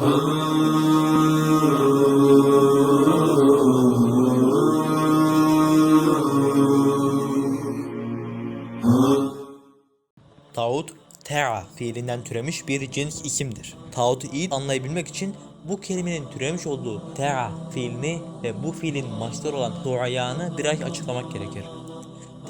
Tağut, tea fiilinden türemiş bir cins isimdir. Tağutu iyi anlayabilmek için bu kelimenin türemiş olduğu tea fiilini ve bu fiilin mastar olan tuğayanı biraz açıklamak gerekir.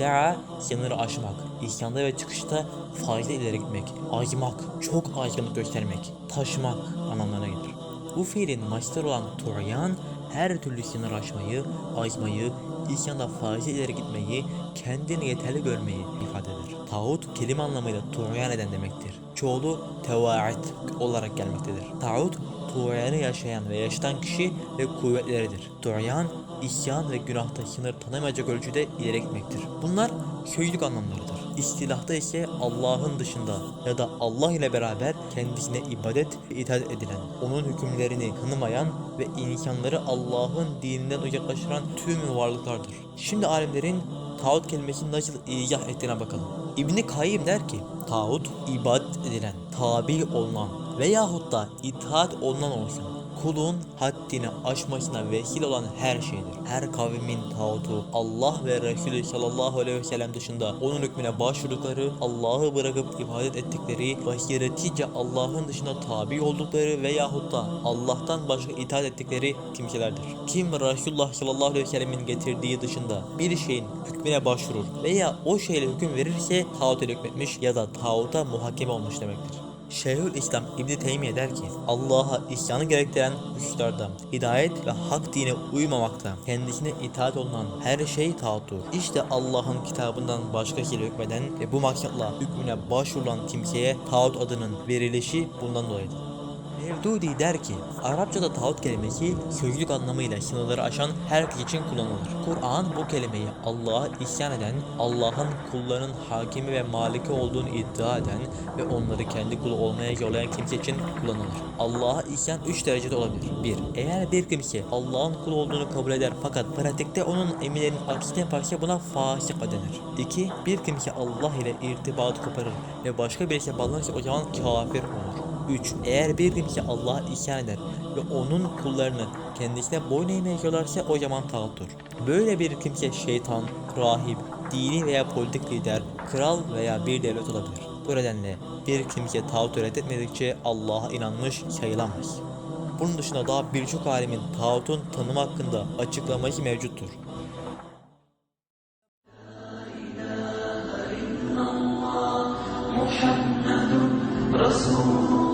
Tea, sınırı aşmak, isyanda ve çıkışta fazla ileri gitmek, acımak, çok acımak göstermek, taşımak anlamlarına gelir. Bu fiilin mastar olan tuğyan, her türlü sınır aşmayı, aşmayı, isyanda fazla ileri gitmeyi, kendini yeterli görmeyi ifade eder. Tağut kelime anlamıyla tuğyan eden demektir. Çoğulu tevaat olarak gelmektedir. Tağut, tuğyanı yaşayan ve yaşatan kişi ve kuvvetleridir. Tuğyan, isyan ve günahta sınır tanımayacak ölçüde ileri gitmektir. Bunlar sözlük anlamlarıdır. İstilahta ise Allah'ın dışında ya da Allah ile beraber kendisine ibadet ve itaat edilen, onun hükümlerini tanımayan ve insanları Allah'ın dininden uzaklaştıran tüm varlıklardır. Şimdi alimlerin tağut kelimesini nasıl izah ettiğine bakalım. İbni Kayyim der ki, tağut ibadet edilen, tabi olunan veyahut da itaat olunan olsun kulun haddini aşmasına vesile olan her şeydir. Her kavmin tağutu Allah ve Resulü sallallahu aleyhi ve sellem dışında onun hükmüne başvurdukları, Allah'ı bırakıp ibadet ettikleri, basiretice Allah'ın dışında tabi oldukları veyahut da Allah'tan başka itaat ettikleri kimselerdir. Kim Resulullah sallallahu aleyhi ve sellemin getirdiği dışında bir şeyin hükmüne başvurur veya o şeyle hüküm verirse tağut ile hükmetmiş ya da tağuta muhakeme olmuş demektir. Şeyhül İslam İbni Teymiye der ki Allah'a isyanı gerektiren hususlarda hidayet ve hak dine uymamakta kendisine itaat olunan her şey tağuttur. İşte Allah'ın kitabından başkasıyla hükmeden ve bu maksatla hükmüne başvurulan kimseye tağut adının verilişi bundan dolayıdır. Mevdudi der ki, Arapçada tağut kelimesi sözlük anlamıyla sınırları aşan herkes için kullanılır. Kur'an bu kelimeyi Allah'a isyan eden, Allah'ın kullarının hakimi ve maliki olduğunu iddia eden ve onları kendi kulu olmaya yollayan kimse için kullanılır. Allah'a isyan 3 derecede olabilir. 1. Eğer bir kimse Allah'ın kulu olduğunu kabul eder fakat pratikte onun emirlerinin aksine yaparsa buna fasık denir. 2. Bir kimse Allah ile irtibat koparır ve başka birisi bağlanırsa o zaman kafir olur. 3. Eğer bir gün ki Allah isyan eder ve onun kullarını kendisine boyun eğmeye görürse o zaman tağuttur. Böyle bir kimse şeytan, rahip, dini veya politik lider, kral veya bir devlet olabilir. Bu nedenle bir kimse tağutu reddetmedikçe Allah'a inanmış sayılamaz. Bunun dışında daha birçok alimin tağutun tanımı hakkında açıklaması mevcuttur. Muhammedun Resulullah